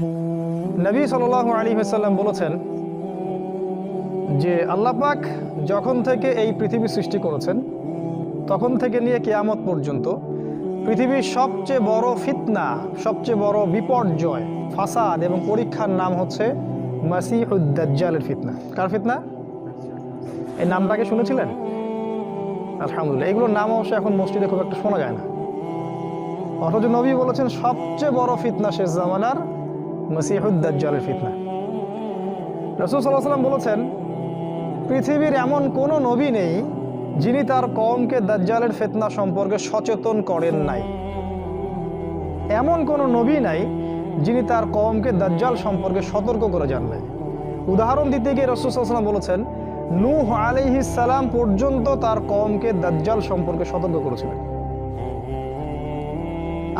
নবী সাল আলী সাল্লাম বলেছেন যে আল্লাহ পাক যখন থেকে এই পৃথিবী সৃষ্টি করেছেন, তখন থেকে নিয়ে কেয়ামত পর্যন্ত পৃথিবীর সবচেয়ে বড় ফিতনা, সবচেয়ে বড় বিপর্যয়, ফাসাদ এবং পরীক্ষার নাম হচ্ছে মাসিহুদ্দাজ্জালের ফিতনা। কার ফিতনা? এই নামটাকে শুনেছিলেন? আলহামদুলিল্লাহ, এগুলোর নাম অবশ্য এখন মসজিদে খুব একটা শোনা যায় না। অথচ নবী বলেছেন, সবচেয়ে বড় ফিতনা শেষ জামানার মসিহুদ্দাজ্জালের ফিতনা। রসুল সাল্লাহ সাল্লাম বলেছেন, পৃথিবীর এমন কোনো নবী নেই যিনি তার কমকে দাজ্জালের ফিতনা সম্পর্কে সচেতন করেন নাই। এমন কোনো নবী নাই যিনি তার কমকে দাজ্জাল সম্পর্কে সতর্ক করে যান নাই উদাহরণ দিতে গিয়ে রসুল সাল্লাম বলেছেন, নূহ সালাম পর্যন্ত তার কমকে দাজ্জাল সম্পর্কে সতর্ক করেছিলেন।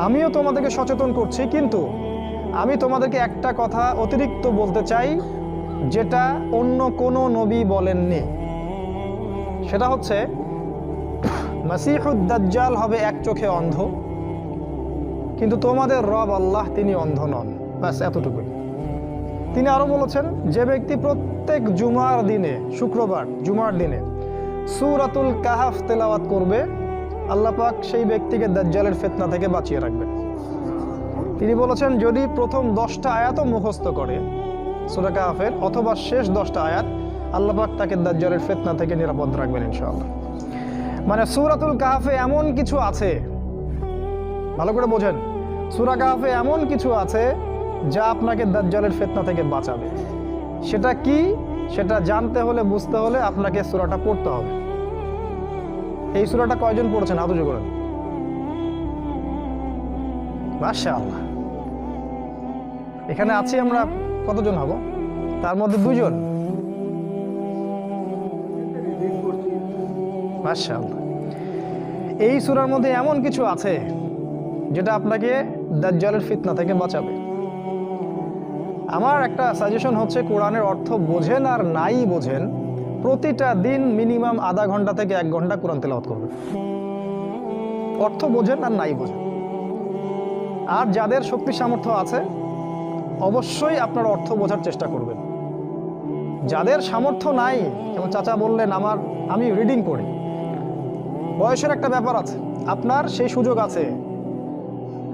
আমিও তোমাদেরকে সচেতন করছি, কিন্তু আমি তোমাদেরকে একটা কথা অতিরিক্ত বলতে চাই, যেটা অন্য কোনো নবী বলেননি। সেটা হচ্ছে, মাসিহুদ্দাজ্জাল হবে এক চোখে অন্ধ, কিন্তু তোমাদের রব আল্লাহ তিনি অন্ধ নন। ব্যাস, এতটুকুই। তিনি আরও বলেছেন, যে ব্যক্তি প্রত্যেক জুমার দিনে, শুক্রবার, জুমার দিনে সুরাতুল কাহাফ তেলাওয়াত করবে, আল্লাহ পাক সেই ব্যক্তিকে দাজ্জালের ফেতনা থেকে বাঁচিয়ে রাখবেন। তিনি বলেছেন, যদি প্রথম দশটা আয়াতও মুখস্থ করে, সুরা কাহাফের অথবা শেষ দশটা আয়াত, আল্লাহ পাক তাকে দাজ্জালের ফেতনা থেকে নিরাপদ রাখবেন ইনশাআল্লাহ। মানে সুরাতুল কাহাফে এমন কিছু আছে, ভালো করে বোঝেন, সুরা কাহাফে এমন কিছু আছে যা আপনাকে দাজ্জালের ফেতনা থেকে বাঁচাবে। সেটা কি? সেটা জানতে হলে, বুঝতে হলে আপনাকে সুরাটা পড়তে হবে। এই সুরাটা কয়জন পড়েছেন? আদুজো করেন মাশাআল্লাহ। এখানে আছি আমরা কতজন হব? তার মধ্যে দুজন এই সুরার মধ্যে এমন কিছু আছে যেটা আপনাকে দাজ্জালের ফিতনা থেকে বাঁচাবে। আমার একটা সাজেশন হচ্ছে, কোরআনের অর্থ বোঝেন আর নাই বোঝেন, প্রতিটা দিন মিনিমাম আধা ঘণ্টা থেকে এক ঘণ্টা কোরআন তেলাওয়াত করবেন। অর্থ বোঝেন আর নাই বোঝেন। আর যাদের শক্তি সামর্থ্য আছে অবশ্যই আপনার অর্থ বোঝার চেষ্টা করবেন। যাদের সামর্থ্য নাই, যেমন চাচা বললেন, আমার, আমি রিডিং করি। বয়সের একটা ব্যাপার আছে, আপনার সেই সুযোগ আছে।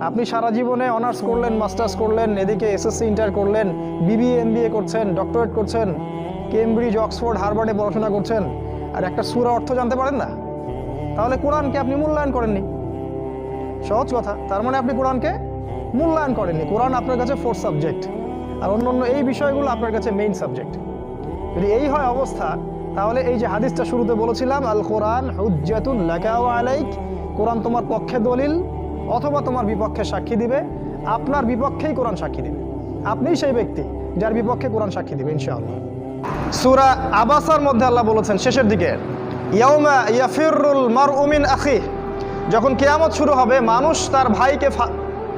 আপনি সারা জীবনে অনার্স করলেন মাস্টার্স করলেন, এদিকে এসএসসি ইন্টার করলেন বিবিএ এমবিএ করছেন ডক্টরেট করছেন কেমব্রিজ অক্সফোর্ড হার্ভার্ডে পড়াশোনা করছেন, আর একটা সুরা অর্থ জানতে পারেন না? তাহলে কোরআনকে আপনি মূল্যায়ন করেননি। সহজ কথা, তার মানে আপনি কোরআনকে মূল্যায়ন করেননি। কোরআন আপনার কাছে ফোর্থ সাবজেক্ট আর অন্য অন্য এই বিষয়গুলো আপনার কাছে মেইন সাবজেক্ট যদি এই হয় অবস্থা, তাহলে এই যে হাদিসটা শুরুতে বলেছিলাম আল কোরআন আলাইক, কোরআন তোমার পক্ষে দলিল, অথবা তোমার বিপক্ষে সাক্ষী দিবে, আপনার বিপক্ষেই কোরআন সাক্ষী দিবে। আপনিই সেই ব্যক্তি, যার বিপক্ষে কোরআন সাক্ষী দিবে, ইনশাআল্লাহ। সূরা আবাসার মধ্যে আল্লাহ বলেছেন, শেষের দিকে, ইয়াউমা ইয়াফিরুল মারউ মিন আখি যখন কেয়ামত শুরু হবে, মানুষ তার ভাইকে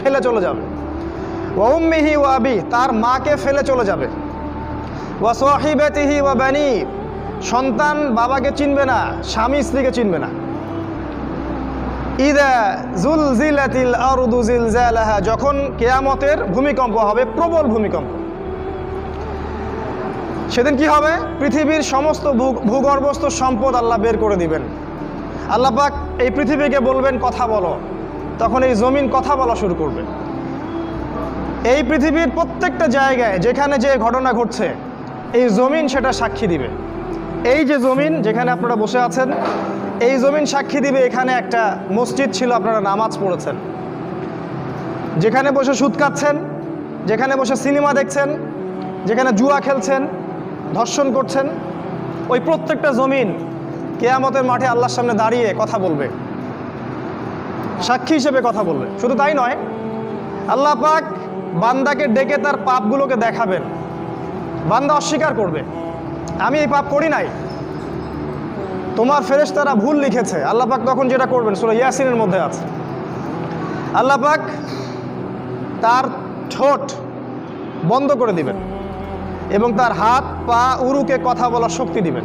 ফেলে চলে যাবে। ওয়া উম্মিহি ওয়া আবি, তার মাকে ফেলে চলে যাবে। ওয়া সাহিবাতিহি ওয়া বানি, সন্তান বাবাকে চিনবে না, স্বামী স্ত্রীকে চিনবে না। ইদা আরদু জিলজালাহা, যখন কেয়ামতের ভূমিকম্প হবে, প্রবল ভূমিকম্প। সেদিন কি হবে? পৃথিবীর সমস্ত ভূগর্ভস্থ সম্পদ আল্লাহ বের করে দিবেন। আল্লাহ পাক এই পৃথিবীকে বলবেন, কথা বলো। তখন এই জমিন কথা বলা শুরু করবে। এই পৃথিবীর প্রত্যেকটা জায়গায় যেখানে যে ঘটনা ঘটছে, এই জমিন সেটা সাক্ষী দিবে। এই যে জমিন যেখানে আপনারা বসে আছেন, এই জমিন সাক্ষী দিবে এখানে একটা মসজিদ ছিল, আপনারা নামাজ পড়েছেন। যেখানে বসে সুদ কাটছেন যেখানে বসে সিনেমা দেখছেন, যেখানে জুয়া খেলছেন, ধর্ষণ করছেন, ওই প্রত্যেকটা জমিন কেয়ামতের মাঠে আল্লাহর সামনে দাঁড়িয়ে কথা বলবে। সাক্ষী হিসেবে কথা বলবে শুধু তাই নয়, আল্লাহ পাক বান্দাকে ডেকে তার পাপগুলোকে দেখাবেন। বান্দা অস্বীকার করবে, আমি এই পাপ করি নাই। তোমার ফেরেশতারা ভুল লিখেছে। আল্লাহ পাক তখন যেটা করবেন, সুরা ইয়াসিনের মধ্যে আছে। আল্লাহ পাক তার ঠোঁট বন্ধ করে দিবেন এবং তার হাত, পা, উরুকে কথা বলার শক্তি দিবেন।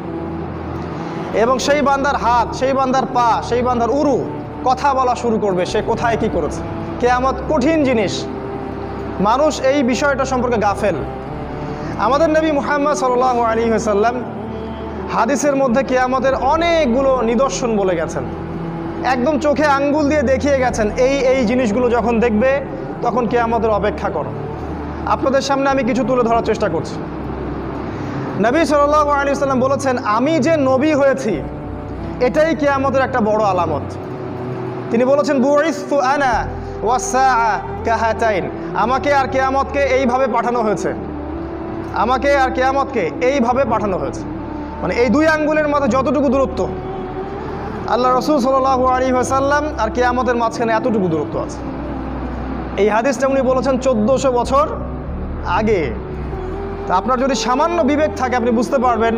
এবং সেই বান্দার হাত, সেই বান্দার পা, সেই বান্দার উরু কথা বলা শুরু করবে, সে কোথায় কি করেছে। কেয়ামত কঠিন জিনিস। মানুষ এই বিষয়টা সম্পর্কে গাফেল। আমাদের নবী মুহাম্মদ সাল্লাহ আলী সাল্লাম হাদিসের মধ্যে কেয়ামতের অনেকগুলো নিদর্শন বলে গেছেন। একদম চোখে আঙ্গুল দিয়ে দেখিয়ে গেছেন, এই এই জিনিসগুলো যখন দেখবে, তখন কেয়ামতের অপেক্ষা করো। আপনাদের সামনে আমি কিছু তুলে ধরার চেষ্টা করছি। নবী সাল্লাহ আলী সাল্লাম বলেছেন, আমি যে নবী হয়েছি, এটাই কেয়ামতের একটা বড় আলামত। তিনি বলেছেন, বুইস্তু আনা ওয়াসা কাহাতাইন। আমাকে আর কেয়ামতকে এইভাবে পাঠানো হয়েছে। আমাকে আর কেয়ামতকে এইভাবে পাঠানো হয়েছে। মানে এই দুই আঙ্গুলের মধ্যে যতটুকু দূরত্ব, আল্লাহ রসুল সাল্লাহ আলী সাল্লাম আর কেয়ামতের মাঝখানে এতটুকু দূরত্ব আছে। এই হাদিসটা উনি বলেছেন চোদ্দোশো বছর আগে। তা আপনার যদি সামান্য বিবেক থাকে, আপনি বুঝতে পারবেন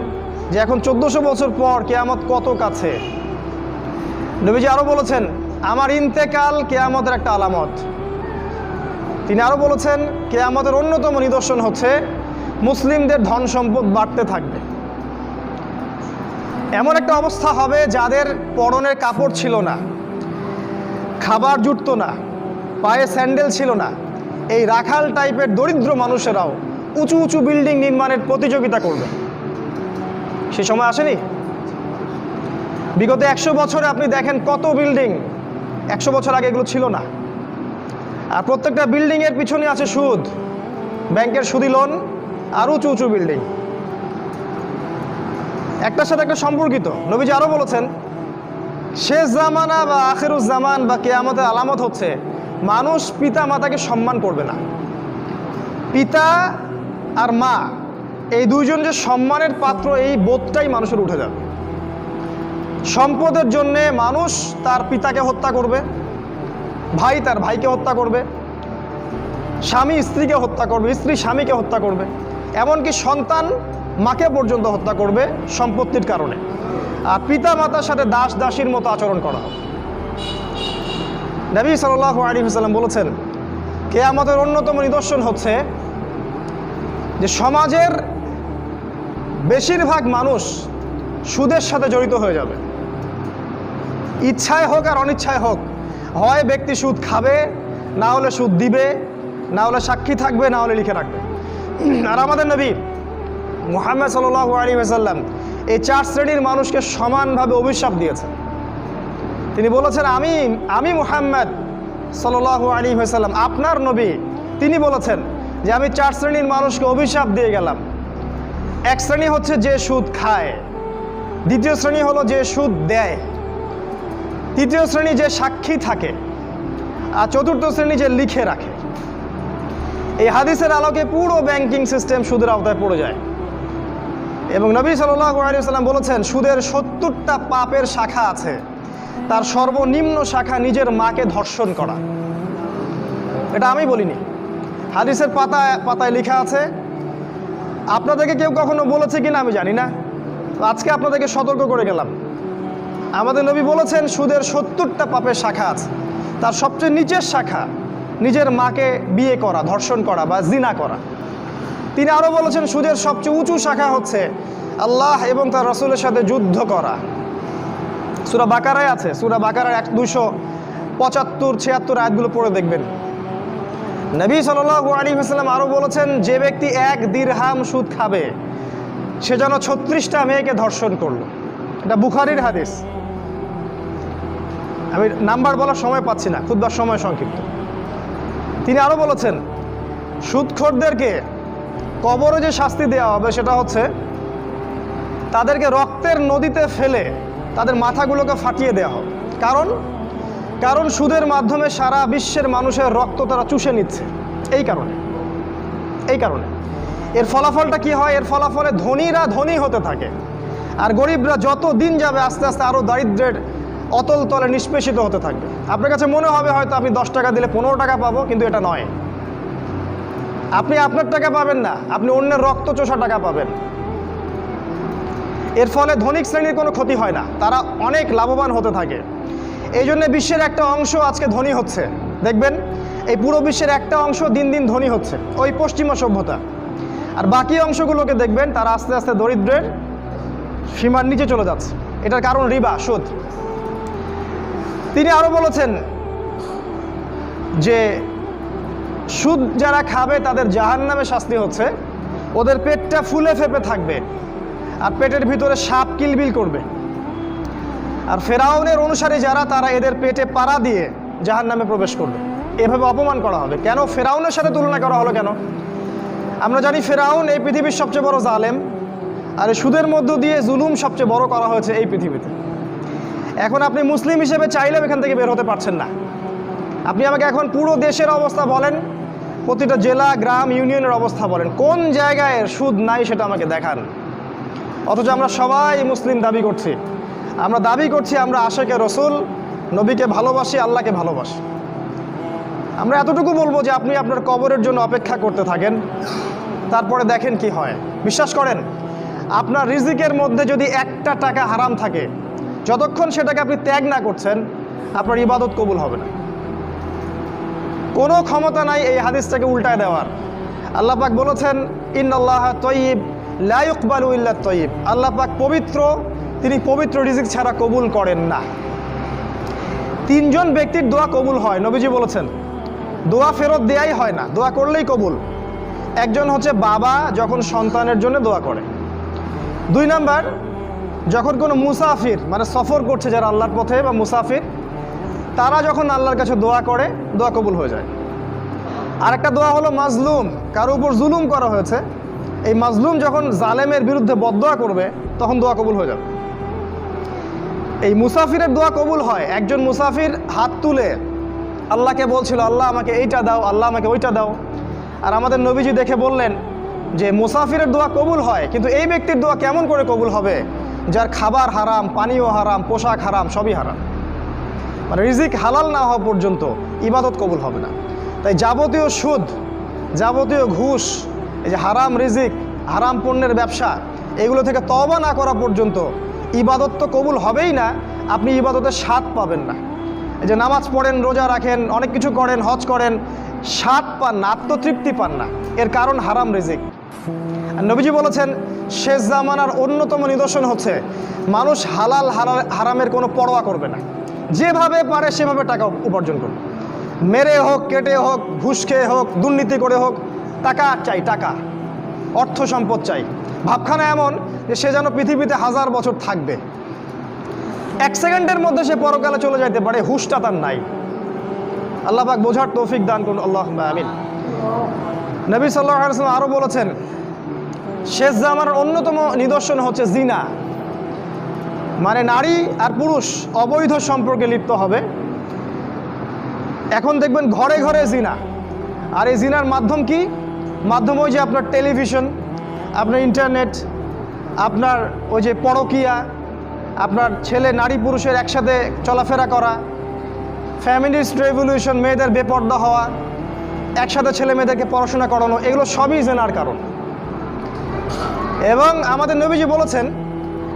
যে এখন চোদ্দোশো বছর পর কেয়ামত কত কাছে। নবীজি আরও বলেছেন আমার ইন্তেকাল কেয়ামতের একটা আলামত। তিনি আরও বলেছেন, কেয়ামতের অন্যতম নিদর্শন হচ্ছে মুসলিমদের ধন সম্পদ বাড়তে থাকবে। এমন একটা অবস্থা হবে যাদের পরনের কাপড় ছিল না, খাবার জুটতো না, পায়ে স্যান্ডেল ছিল না। এই রাখাল টাইপের দরিদ্র মানুষেরাও উঁচু উঁচু বিল্ডিং নির্মাণের প্রতিযোগিতা করবে। সে সময় আসেনি? বিগত একশো বছরে আপনি দেখেন কত বিল্ডিং একশো বছর আগে এগুলো ছিল না। আর প্রত্যেকটা বিল্ডিংয়ের পিছনে আছে সুদ। ব্যাংকের সুদি লোন আর উঁচু উঁচু বিল্ডিং। একটার সাথে একটা সম্পর্কিত। নবীজি আরও বলেছেন, শেষ জামানা বা আখেরুজ জামান বা কেয়ামতের আলামত হচ্ছে। মানুষ পিতা মাতাকে সম্মান করবে না। পিতা আর মা, এই দুইজন যে সম্মানের পাত্র, এই বোধটাই মানুষের উঠে যাবে। সম্পদের জন্যে মানুষ তার পিতাকে হত্যা করবে, ভাই তার ভাইকে হত্যা করবে, স্বামী স্ত্রীকে হত্যা করবে, স্ত্রী স্বামীকে হত্যা করবে, এমনকি সন্তান মাকে পর্যন্ত হত্যা করবে সম্পত্তির কারণে। আর পিতা মাতার সাথে দাস দাসীর মতো আচরণ করা নবী সাল্লাহ আলী সাল্লাম বলেছেন কে আমাদের অন্যতম নিদর্শন হচ্ছে যে সমাজের বেশিরভাগ মানুষ সুদের সাথে জড়িত হয়ে যাবে। ইচ্ছায় হোক আর অনিচ্ছায় হোক, হয় ব্যক্তি সুদ খাবে, না হলে সুদ দিবে, না হলে সাক্ষী থাকবে, না হলে লিখে রাখবে। আর আমাদের নবী মুহাম্মদ সাল্লাহ আলী সাল্লাম এই চার শ্রেণির মানুষকে সমানভাবে অভিশাপ দিয়েছেন। তিনি বলেছেন, আমি আমি মুহাম্মদ সাল্লাহ আলী সাল্লাম আপনার নবী। তিনি বলেছেন যে, আমি চার শ্রেণির মানুষকে অভিশাপ দিয়ে গেলাম। এক শ্রেণি হচ্ছে যে সুদ খায়, দ্বিতীয় শ্রেণি হলো যে সুদ দেয়। তৃতীয় শ্রেণি যে সাক্ষী থাকে, আর চতুর্থ শ্রেণি যে লিখে রাখে, এই হাদিসের আলোকে পুরো ব্যাংকিং সিস্টেম সুদের আওতায় পড়ে যায়। এবং নবী সাল্লাম বলেছেন, সুদের সত্তরটা পাপের শাখা আছে, তার সর্বনিম্ন শাখা নিজের মাকে ধর্ষণ করা। এটা আমি বলিনি। হাদিসের পাতায় পাতায় লেখা আছে, আপনাদেরকে কেউ কখনো বলেছে কিনা আমি জানি না। আজকে আপনাদেরকে সতর্ক করে গেলাম। আমাদের নবী বলেছেন, সুদের সত্তরটা পাপের শাখা আছে। তার সবচেয়ে নিচের শাখা, নিজের মাকে বিয়ে করা, ধর্ষণ করা বা জিনা করা। তিনি আরও বলেছেন, সুদের সবচেয়ে উঁচু শাখা হচ্ছে আল্লাহ এবং তার রসুলের সাথে যুদ্ধ করা। সুরা বাকারায় আছে, সুরা বাকারার এক দুশো পঁচাত্তর, ছিয়াত্তর আয়াতগুলো পড়ে দেখবেন। নবী সাল্লু আলী হাসলাম আরও বলেছেন, যে ব্যক্তি এক দিরহাম সুদ খাবে, সে যেন ছত্রিশটা মেয়েকে ধর্ষণ করল। এটা বুখারির হাদিস। আমি নাম্বার বলার সময় পাচ্ছি না খুব সময় সংক্ষিপ্ত। তিনি আরও বলেছেন, সুদখোরদেরকে কবরে যে শাস্তি দেওয়া হবে সেটা হচ্ছে, তাদেরকে রক্তের নদীতে ফেলে তাদের মাথাগুলোকে ফাটিয়ে দেওয়া হবে। কারণ কারণ সুদের মাধ্যমে সারা বিশ্বের মানুষের রক্ত তারা চুষে নিচ্ছে। এই কারণে এই কারণে। এর ফলাফলটা কি হয়? এর ফলাফলে ধনীরা ধনী হতে থাকে। আর গরিবরা যত দিন যাবে আস্তে আস্তে আরও দারিদ্রের অতল তলে নিষ্পেষিত হতে থাকবে। আপনার কাছে মনে হবে হয়তো আপনি দশ টাকা দিলে পনেরো টাকা পাবো, কিন্তু এটা নয়। আপনি আপনার টাকা পাবেন না, আপনি অন্যের রক্ত চোষা টাকা পাবেন। এর ফলে ধনিক শ্রেণির কোনো ক্ষতি হয় না, তারা অনেক লাভবান হতে থাকে। এই জন্য বিশ্বের একটা অংশ আজকে ধনী হচ্ছে। দেখবেন, এই পুরো বিশ্বের একটা অংশ দিন দিন ধনী হচ্ছে, ওই পশ্চিমা সভ্যতা। আর বাকি অংশগুলোকে দেখবেন, তারা আস্তে আস্তে দরিদ্রের সীমার নিচে চলে যাচ্ছে। এটার কারণ রিবা, সুদ। তিনি আরও বলেছেন যে সুদ যারা খাবে, তাদের জাহান নামে শাস্তি হচ্ছে। ওদের পেটটা ফুলে ফেপে থাকবে আর পেটের ভিতরে সাপ কিলবিল করবে। আর ফেরাউনের অনুসারী যারা, তারা এদের পেটে পাড়া দিয়ে জাহান নামে প্রবেশ করবে। এভাবে অপমান করা হবে। কেন? ফেরাউনের সাথে তুলনা করা হলো কেন? আমরা জানি ফেরাউন এই পৃথিবীর সবচেয়ে বড় জালেম, আর সুদের মধ্য দিয়ে জুলুম সবচেয়ে বড় করা হয়েছে এই পৃথিবীতে। এখন আপনি মুসলিম হিসেবে চাইলেও এখান থেকে বের হতে পারছেন না। আপনি আমাকে এখন পুরো দেশের অবস্থা বলেন, প্রতিটা জেলা, গ্রাম, ইউনিয়নের অবস্থা বলেন, কোন জায়গায় সুদ নাই সেটা আমাকে দেখান। অথচ আমরা সবাই মুসলিম দাবি করছি। আমরা দাবি করছি আমরা আশেকে রসুল, নবীকে ভালোবাসি, আল্লাহকে ভালোবাসি। আমরা এতটুকু বলব যে আপনি আপনার কবরের জন্য অপেক্ষা করতে থাকেন, তারপরে দেখেন কি হয়। বিশ্বাস করেন, আপনার রিজিকের মধ্যে যদি একটা টাকা হারাম থাকে যতক্ষণ সেটাকে আপনি ত্যাগ না করছেন, আপনার ইবাদত কবুল হবে না। কোনো ক্ষমতা নাই এই হাদিসটাকে উল্টায় দেওয়ার। আল্লাহ পাক বলেছেন ইন আল্লাহ তয়িব লাইকবালু ইল্লা তয়িব। আল্লাহ পাক পবিত্র, তিনি পবিত্র রিজিক ছাড়া কবুল করেন না। তিনজন ব্যক্তির দোয়া কবুল হয়, নবীজি বলেছেন। দোয়া ফেরত দেয়াই হয় না, দোয়া করলেই কবুল। একজন হচ্ছে বাবা, যখন সন্তানের জন্য দোয়া করে। দুই নাম্বার যখন কোনো মুসাফির মানে সফর করছে যারা আল্লাহর পথে বা মুসাফির, তারা যখন আল্লাহর কাছে দোয়া করে, দোয়া কবুল হয়ে যায়। আরেকটা দোয়া হলো মাজলুম, কারও উপর জুলুম করা হয়েছে। এই মাজলুম যখন জালেমের বিরুদ্ধে বদদোয়া করবে, তখন দোয়া কবুল হয়ে যাবে। এই মুসাফিরের দোয়া কবুল হয়, একজন মুসাফির হাত তুলে আল্লাহকে বলছিল, আল্লাহ আমাকে এইটা দাও, আল্লাহ আমাকে ওইটা দাও। আর আমাদের নবীজি দেখে বললেন যে, মুসাফিরের দোয়া কবুল হয়, কিন্তু এই ব্যক্তির দোয়া কেমন করে কবুল হবে? যার খাবার হারাম, পানীয় হারাম, পোশাক হারাম, সবই হারাম। মানে রিজিক হালাল না হওয়া পর্যন্ত ইবাদত কবুল হবে না। তাই যাবতীয় সুদ, যাবতীয় ঘুষ, এই যে হারাম রিজিক, হারাম পণ্যের ব্যবসা, এগুলো থেকে তবা না করা পর্যন্ত ইবাদত তো কবুল হবেই না, আপনি ইবাদতের স্বাদ পাবেন না। এই যে নামাজ পড়েন, রোজা রাখেন, অনেক কিছু করেন, হজ করেন, স্বাদ পান না, আত্মতৃপ্তি পান না। এর কারণ হারাম রিজিক। নবীজি বলেছেন, শেষ জামানার অন্যতম নিদর্শন হচ্ছে, মানুষ হালাল হারা- হারামের কোনো পরোয়া করবে না। যেভাবে পারে সেভাবে টাকা উপার্জন করবে। মেরে হোক, কেটে হোক, ঘুষ খেয়ে হোক, দুর্নীতি করে হোক, টাকা চাই, টাকা। অর্থ সম্পদ চাই। ভাবখানা এমন যে সে যেন পৃথিবীতে হাজার বছর থাকবে। এক সেকেন্ডের মধ্যে সে পরকালে চলে যাইতে পারে, হুশটা তার নাই। আল্লাহ বোঝার তৌফিক দান করুন আল্লাহ আমিন। নবী সাল্লাহ আলসালাম আরও বলেছেন, শেষ জামার অন্যতম নিদর্শন হচ্ছে জিনা। মানে নারী আর পুরুষ অবৈধ সম্পর্কে লিপ্ত হবে। এখন দেখবেন ঘরে ঘরে জিনা। আর এই জিনার মাধ্যম কি? মাধ্যম ওই যে আপনার টেলিভিশন, আপনার ইন্টারনেট, আপনার ওই যে পরকিয়া, আপনার ছেলে নারী পুরুষের একসাথে চলাফেরা করা, ফ্যামিলিস্ট রেভলিউশন, মেয়েদের বেপর্দা হওয়া একসাথে ছেলে মেয়েদেরকে পড়াশোনা করানো, এগুলো সবই জেনার কারণ। এবং আমাদের নবীজি বলেছেন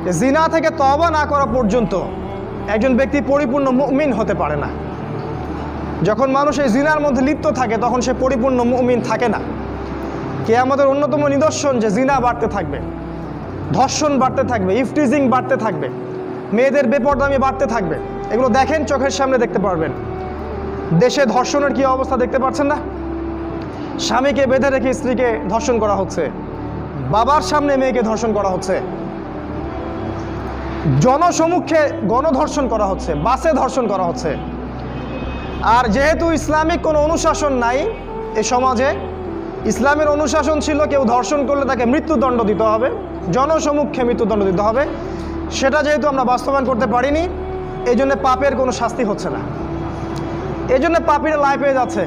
যে জিনা থেকে তবা না করা পর্যন্ত একজন ব্যক্তি পরিপূর্ণ মুমিন হতে পারে না। যখন মানুষ এই জিনার মধ্যে লিপ্ত থাকে, তখন সে পরিপূর্ণ মুমিন থাকে না। কে আমাদের অন্যতম নিদর্শন যে জিনা বাড়তে থাকবে, ধর্ষণ বাড়তে থাকবে, ইফটিজিং বাড়তে থাকবে, মেয়েদের বেপরদামি বাড়তে থাকবে। এগুলো দেখেন, চোখের সামনে দেখতে পারবেন। দেশে ধর্ষণের কি অবস্থা দেখতে পাচ্ছেন না? স্বামীকে বেঁধে রেখে স্ত্রীকে ধর্ষণ করা হচ্ছে। বাবার সামনে মেয়েকে ধর্ষণ করা হচ্ছে। জনসমুখে গণধর্ষণ করা হচ্ছে, বাসে ধর্ষণ করা হচ্ছে। আর যেহেতু ইসলামিক কোনো অনুশাসন নাই এ সমাজে, ইসলামের অনুশাসন ছিল কেউ ধর্ষণ করলে তাকে মৃত্যুদণ্ড দিতে হবে জনসমুখে মৃত্যুদণ্ড দিতে হবে। সেটা যেহেতু আমরা বাস্তবায়ন করতে পারিনি এই জন্য পাপের কোনো শাস্তি হচ্ছে না। এই জন্য পাপিরা লাই পেয়ে যাচ্ছে।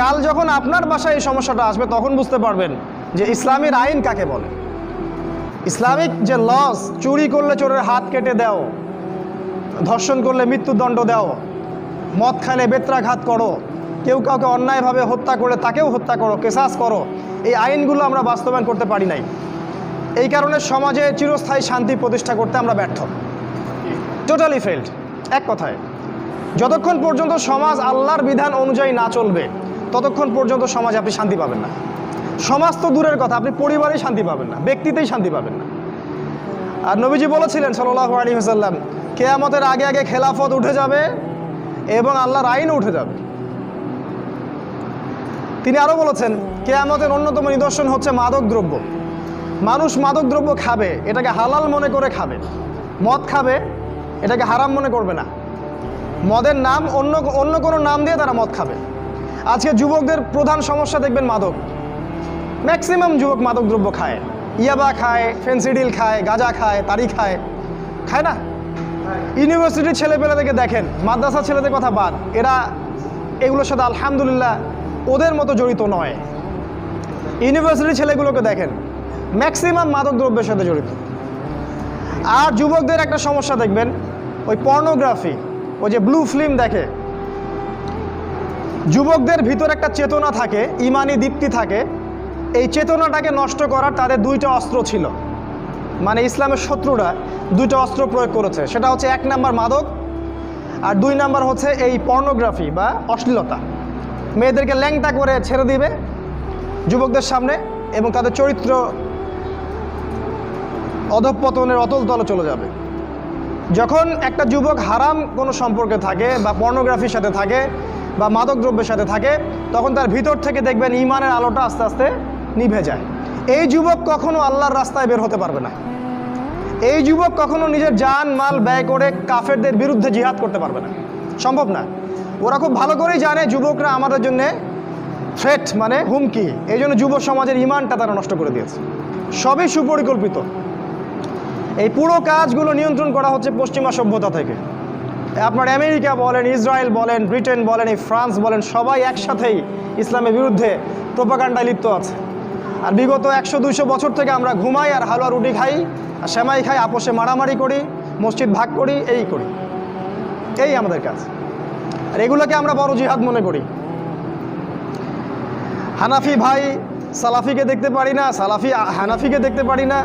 কাল যখন আপনার বাসায় এই সমস্যাটা আসবে, তখন বুঝতে পারবেন যে ইসলামের আইন কাকে বলে। ইসলামিক যে লস চুরি করলে চোরের হাত কেটে দাও, ধর্ষণ করলে মৃত্যুদণ্ড দাও, মদ খাইলে বেত্রাঘাত করো, কেউ কাউকে অন্যায়ভাবে হত্যা করে তাকেও হত্যা করো, কেসাস করো, এই আইনগুলো আমরা বাস্তবায়ন করতে পারি নাই। এই কারণে সমাজে চিরস্থায়ী শান্তি প্রতিষ্ঠা করতে আমরা ব্যর্থ। টোটালি ফেল্ড এক কথায়, যতক্ষণ পর্যন্ত সমাজ আল্লাহর বিধান অনুযায়ী না চলবে ততক্ষণ পর্যন্ত সমাজে আপনি শান্তি পাবেন না। সমাজ তো দূরের কথা, আপনি পরিবারেই শান্তি পাবেন না, ব্যক্তিতেই শান্তি পাবেন না। আর নবীজি বলেছিলেন সাল্লাহ আলী হাসাল্লাম কেয়ামতের আগে আগে খেলাফত উঠে যাবে এবং আল্লাহর আইনও উঠে যাবে। তিনি আরও বলেছেন, কেয়ামতের অন্যতম নিদর্শন হচ্ছে মাদক দ্রব্য। মানুষ মাদক দ্রব্য খাবে, এটাকে হালাল মনে করে খাবে। মদ খাবে, এটাকে হারাম মনে করবে না। মদের নাম অন্য অন্য কোনো নাম দিয়ে তারা মদ খাবে। আজকে যুবকদের প্রধান সমস্যা দেখবেন মাদক। ম্যাক্সিমাম যুবক মাদক দ্রব্য খায়। ইয়াবা খায়, ফেন্সিডিল খায়, গাঁজা খায়, তারি খায়। খায় না? ইউনিভার্সিটির ছেলেপেলেদেরকে দেখেন, মাদ্রাসা ছেলেদের কথা বাদ। এরা এগুলোর সাথে আলহামদুলিল্লাহ ওদের মতো জড়িত নয়। ইউনিভার্সিটির ছেলেগুলোকে দেখেন ম্যাক্সিমাম মাদক দ্রব্যের সাথে জড়িত। আর যুবকদের একটা সমস্যা দেখবেন, ওই পর্নোগ্রাফি ওই যে ব্লু ফিল্ম দেখে যুবকদের ভিতর একটা চেতনা থাকে, ইমানি দীপ্তি থাকে। এই চেতনাটাকে নষ্ট করার তাদের দুইটা অস্ত্র ছিল। মানে ইসলামের শত্রুরা দুইটা অস্ত্র প্রয়োগ করেছে। সেটা হচ্ছে এক নাম্বার মাদক আর দুই নাম্বার হচ্ছে এই পর্নোগ্রাফি বা অশ্লীলতা। মেয়েদেরকে ল্যাংটা করে ছেড়ে দিবে যুবকদের সামনে এবং তাদের চরিত্র অধঃপতনের অতল তলে চলে যাবে। যখন একটা যুবক হারাম কোনো সম্পর্কে থাকে বা পর্নোগ্রাফির সাথে থাকে বা মাদক দ্রব্যের সাথে থাকে, তখন তার ভিতর থেকে দেখবেন ইমানের আলোটা আস্তে আস্তে নিভে যায়। এই যুবক কখনো আল্লাহর রাস্তায় বের হতে পারবে না। এই যুবক কখনো নিজের জান, মাল ব্যয় করে কাফেরদের বিরুদ্ধে জিহাদ করতে পারবে না। সম্ভব না। ওরা খুব ভালো করেই জানে যুবকরা আমাদের জন্যে থ্রেট মানে হুমকি। এই জন্য যুব সমাজের ইমানটা তারা নষ্ট করে দিয়েছে। সবই সুপরিকল্পিত। এই পুরো কাজগুলো নিয়ন্ত্রণ করা হচ্ছে পশ্চিমা সভ্যতা থেকে। আপনার আমেরিকা বলেন, ইসরায়েল বলেন, ব্রিটেন বলেন, এই ফ্রান্স বলেন, সবাই একসাথেই ইসলামের বিরুদ্ধে প্রোপাকাণ্ডায় লিপ্ত আছে। আর বিগত একশো দুইশো বছর থেকে আমরা ঘুমাই আর হালুয়া রুটি খাই, আর সেমাই খাই, আপোষে মারামারি করি, মসজিদ ভাগ করি, এই করি। এই আমাদের কাজ। আর এগুলোকে আমরা বড় জিহাদ মনে করি। হানাফি ভাই সালাফিকে দেখতে পারি না, সালাফি, হানাফিকে দেখতে পারি না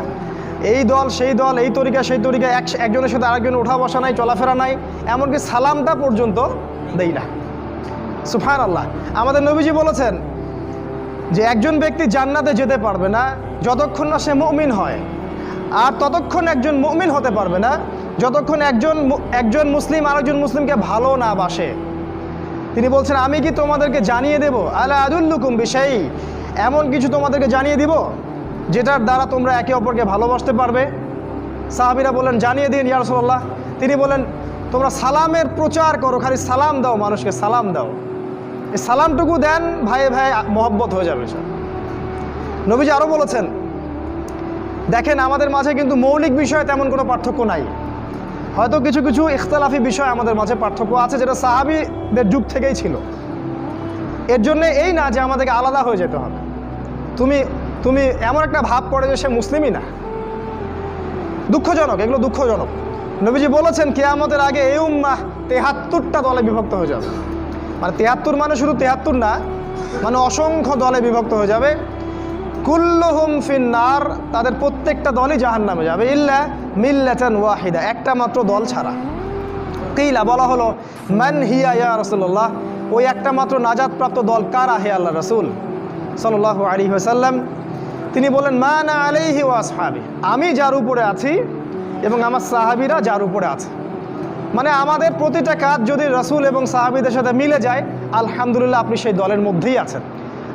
এই দল, সেই দল, এই তরিকা, সেই তরিকা, এক, একজনের সাথে আরেকজন ওঠা বসা নাই, চলাফেরা নাই, এমনকি সালামটা পর্যন্ত দেই না। সুফান আল্লাহ আমাদের নবীজি বলেছেন যে একজন ব্যক্তি জান্নাতে যেতে পারবে না, যতক্ষণ না সে মুমিন হয়। আর ততক্ষণ একজন মুমিন হতে পারবে না, যতক্ষণ একজন একজন মুসলিম আরেকজন মুসলিমকে ভালো না বাসে। তিনি বলছেন, আমি কি তোমাদেরকে জানিয়ে দেব? আলা আদুল্লুকুম বিষয় এমন কিছু তোমাদেরকে জানিয়ে দিব যেটার দ্বারা তোমরা একে অপরকে ভালোবাসতে পারবে। সাহাবিরা বললেন জানিয়ে দিন ইয়ারসোল্লাহ তিনি বলেন, তোমরা সালামের প্রচার করো, খালি সালাম দাও, মানুষকে সালাম দাও। এই সালামটুকু দেন ভাইয়ে ভাই মহব্বত হয়ে যাবে সব। নবীজি আরও বলেছেন, দেখেন, আমাদের মাঝে কিন্তু মৌলিক বিষয়ে তেমন কোনো পার্থক্য নাই। হয়তো কিছু কিছু ইখতলাফি বিষয় আমাদের মাঝে পার্থক্য আছে, যেটা সাহাবিদের যুগ থেকেই ছিল। এর জন্য এই না যে আমাদেরকে আলাদা হয়ে যেতে হবে। তুমি তুমি এমন একটা ভাব পড়ে যে সে মুসলিমই না। দুঃখজনক, এগুলো দুঃখজনক। নবীজি বলেছেন, কেয়ামতের আগে এই উম্মাহ তেহাত্তরটা দলে বিভক্ত হয়ে যাবে। মানে তেহাত্তর মানে শুধু তেহাত্তর না মানে অসংখ্য দলে বিভক্ত হয়ে যাবে। কুল্লুহুম ফিন্নার, তাদের প্রত্যেকটা দলই জাহান নামে যাবে। ইল্লা মিল্লাতান ওয়াহিদা, একটা মাত্র দল ছাড়া। কিলা, বলা হলো, মান হিয়া ইয়া রসুল্লাহ ওই একটা মাত্র নাজাদপ্রাপ্ত দল কারা হে আল্লাহ রসুল? সাল্লাহ আলী সাল্লাম তিনি বলেন, মা না আলাইহি ওয়াসহাবি আমি যার উপরে আছি এবং আমার সাহাবিরা যার উপরে আছে। মানে আমাদের প্রতিটা কাজ যদি রসুল এবং সাহাবিদের সাথে মিলে যায়, আলহামদুলিল্লাহ আপনি সেই দলের মধ্যেই আছেন।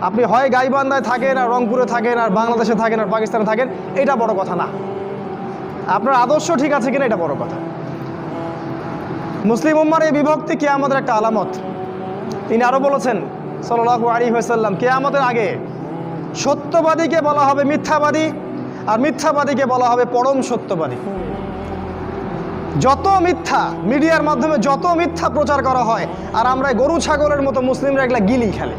আপনি হয় গাইবান্ধায় থাকেন আর রংপুরে থাকেন আর বাংলাদেশে থাকেন আর পাকিস্তানে থাকেন, এটা বড় কথা না। আপনার আদর্শ ঠিক আছে কিনা এটা বড় কথা। মুসলিম উম্মার এই বিভক্তি কে আমাদের একটা আলামত। তিনি আরও বলেছেন সাল্লাহু আলী হাসাল্লাম কে আমাদের আগে সত্যবাদীকে বলা হবে মিথ্যাবাদী আর মিথ্যাবাদীকে বলা হবে পরম সত্যবাদী। যত মিথ্যা মিডিয়ার মাধ্যমে যত মিথ্যা প্রচার করা হয়, আর আমরা গরু, ছাগলের মতো মুসলিমরা এগুলা গিলি খেলে।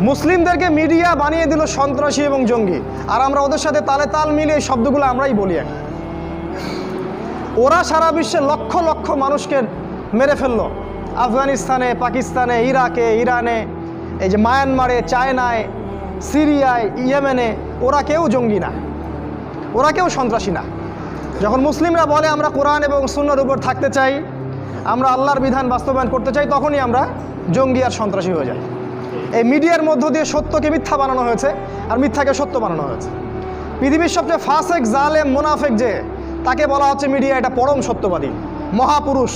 মুসলিমদেরকে মিডিয়া বানিয়ে দিল সন্ত্রাসী এবং জঙ্গি। আর আমরা ওদের সাথে তালে তাল মিলিয়ে এই শব্দগুলো আমরাই বলি এখন। ওরা সারা বিশ্বে লক্ষ লক্ষ মানুষকে মেরে ফেলল। আফগানিস্তানে, পাকিস্তানে, ইরাকে, ইরানে এই যে মায়ানমারে, চায়নায়, সিরিয়ায়, ইয়েমেনে, ওরা কেউ জঙ্গি না। ওরা কেউ সন্ত্রাসী না। যখন মুসলিমরা বলে, আমরা কোরআন এবং সুন্নার উপর থাকতে চাই, আমরা আল্লাহর বিধান বাস্তবায়ন করতে চাই, তখনই আমরা জঙ্গি আর সন্ত্রাসী হয়ে যাই। এই মিডিয়ার মধ্য দিয়ে সত্যকে মিথ্যা বানানো হয়েছে আর মিথ্যাকে সত্য বানানো হয়েছে। পৃথিবীর সবচেয়ে ফাসেক, জালেম, মোনাফেক যে, তাকে বলা হচ্ছে মিডিয়া এটা পরম সত্যবাদী, মহাপুরুষ।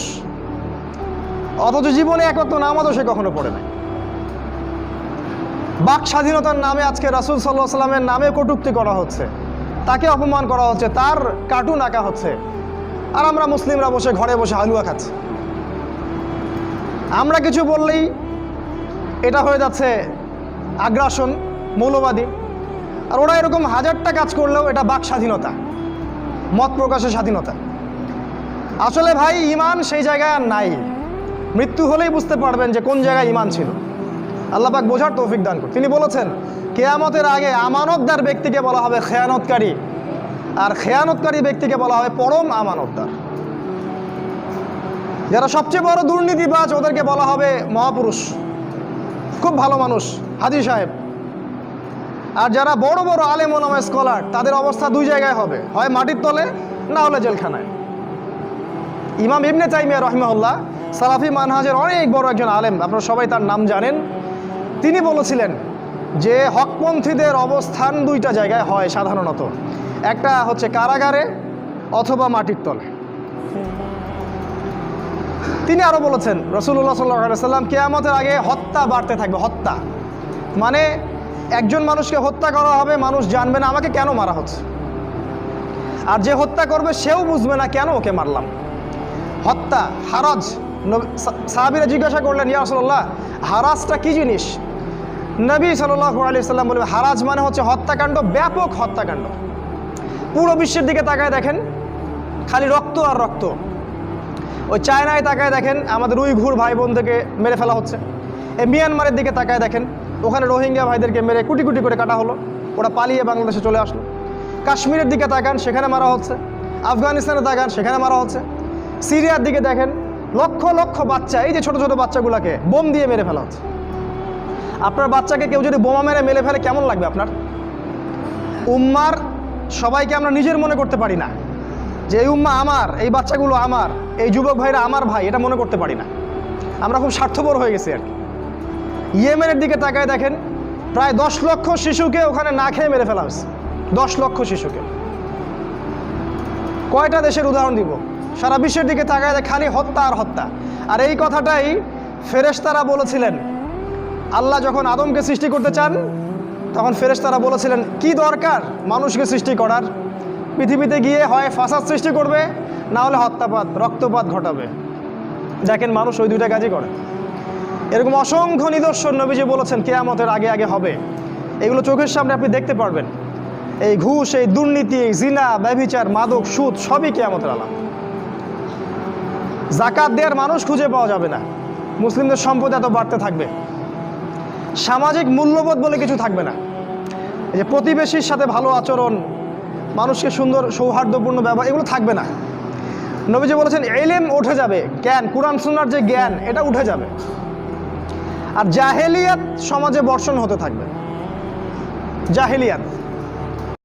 অথচ জীবনে একত্র নামাজও সে কখনো পড়ে নাই। বাক স্বাধীনতার নামে আজকে রাসুল সাল্লাহ সাল্লামের নামে কটূক্তি করা হচ্ছে। তাকে অপমান করা হচ্ছে, তার কার্টুন আঁকা হচ্ছে। আর আমরা মুসলিমরা বসে, ঘরে বসে হালুয়া খাচ্ছি। আমরা কিছু বললেই এটা হয়ে যাচ্ছে আগ্রাসন, মৌলবাদী। আর ওরা এরকম হাজারটা কাজ করলেও এটা বাক স্বাধীনতা, মত প্রকাশের স্বাধীনতা। আসলে ভাই, ইমান সেই জায়গায় নাই। মৃত্যু হলেই বুঝতে পারবেন যে কোন জায়গায় ইমান ছিল। আল্লাহ পাক বোঝার তৌফিক দান করুন। তিনি বলেছেন, কেয়ামতের আগে আমানতদার ব্যক্তিকে বলা হবে খেয়ানতকারী। আর খেয়ানতকারী ব্যক্তিকে বলা হবে পরম আমানতদার। যারা সবচেয়ে বড় দুর্নীতিবাজ, ওদেরকে বলা হবে মহাপুরুষ। খুব ভালো মানুষ, হাজি সাহেব। আর যারা বড় বড় আলেম ওলামা, স্কলার, তাদের অবস্থা দুই জায়গায় হবে। হয় মাটির তলে, না হলে জেলখানায়। ইমাম ইবনে তাইমিয়া রহিমাউল্লাহ সালাফি মানহাজের অনেক বড় একজন আলেম। আপনারা সবাই তার নাম জানেন। তিনি বলেছিলেন যে হকপন্থীদের অবস্থান দুইটা জায়গায় হয় সাধারণত। একটা হচ্ছে কারাগারে অথবা মাটির তলে। তিনি আরও বলেছেন রসুল্লাহ সাল্লাহ সাল্লাম কেয়ামতের আগে হত্যা বাড়তে থাকবে, হত্যা। মানে একজন মানুষকে হত্যা করা হবে, মানুষ জানবে না, আমাকে কেন মারা হচ্ছে? আর যে হত্যা করবে, সেও বুঝবে না, কেন ওকে মারলাম? হত্যা, হারাজ। সাহাবীরা জিজ্ঞাসা করলেন, ইয়া রাসূলুল্লাহ, হারাজটা কি জিনিস? নবী সাল্লাল্লাহু আলাইহি সাল্লাম বলবে, হারাজ মানে হচ্ছে হত্যাকাণ্ড, ব্যাপক হত্যাকাণ্ড। পুরো বিশ্বের দিকে তাকায় দেখেন, খালি রক্ত আর রক্ত। ওই চায়নায় তাকায় দেখেন, আমাদের উইঘুর ভাই বোন থেকে মেরে ফেলা হচ্ছে। এই মিয়ানমারের দিকে তাকায় দেখেন, ওখানে রোহিঙ্গা ভাইদেরকে মেরে কুটি কুটি করে কাটা হলো। ওরা পালিয়ে বাংলাদেশে চলে আসলো। কাশ্মীরের দিকে তাকান, সেখানে মারা হচ্ছে। আফগানিস্তানে তাকান, সেখানে মারা হচ্ছে। সিরিয়ার দিকে দেখেন, লক্ষ লক্ষ বাচ্চা, এই যে ছোট ছোট বাচ্চাগুলোকে বোম দিয়ে মেরে ফেলা হচ্ছে। আপনার বাচ্চাকে কেউ যদি বোমা মেরে মেরে ফেলে, কেমন লাগবে আপনার? উম্মার সবাইকে আমরা নিজের মনে করতে পারি না। যে এই উম্মা আমার, এই বাচ্চাগুলো আমার, এই যুবক ভাইরা আমার ভাই, এটা মনে করতে পারি না। আমরা খুব স্বার্থপর হয়ে গেছি আর কি। ইয়েমেনের দিকে তাকায় দেখেন, প্রায় দশ লক্ষ শিশুকে ওখানে না খেয়ে মেরে ফেলা হয়েছে। দশ লক্ষ শিশুকে। কয়টা দেশের উদাহরণ দিব? সারা বিশ্বের দিকে তাকায় খালি হত্যা আর হত্যা। আর এই কথাটাই ফেরেশতারা বলেছিলেন আল্লাহ যখন আদমকে সৃষ্টি করতে চান, তখন ফেরেশতারা বলেছিলেন, কি দরকার মানুষকে সৃষ্টি করার? পৃথিবীতে গিয়ে হয় ফাসাদ সৃষ্টি করবে, না হলে হত্যাপাত, রক্তপাত ঘটাবে। দেখেন মানুষ ওই দুইটা কাজই করে। এরকম অসংখ্য নিদর্শন নবীজি বলেছেন, কেয়ামতের আগে আগে হবে। এগুলো চোখের সামনে আপনি দেখতে পারবেন। এই ঘুষ, এই দুর্নীতি জিনা, ব্যভিচার, মাদক, সুদ, সবই কেয়ামতের আলাম জাকাত দেওয়ার মানুষ খুঁজে পাওয়া যাবে না। মুসলিমদের সম্পদ এত বাড়তে থাকবে। সামাজিক মূল্যবোধ বলে কিছু থাকবে না। এই যে প্রতিবেশীর সাথে ভালো আচরণ, মানুষকে সুন্দর, সৌহার্দ্যপূর্ণ ব্যবহার, এগুলো থাকবে না। নবীজি বলেছেন এলেম উঠে যাবে। জ্ঞান, কোরআন, সুন্নার যে জ্ঞান, এটা উঠে যাবে। আর জাহেলিয়াত সমাজে বর্ষণ হতে থাকবে। জাহেলিয়াত।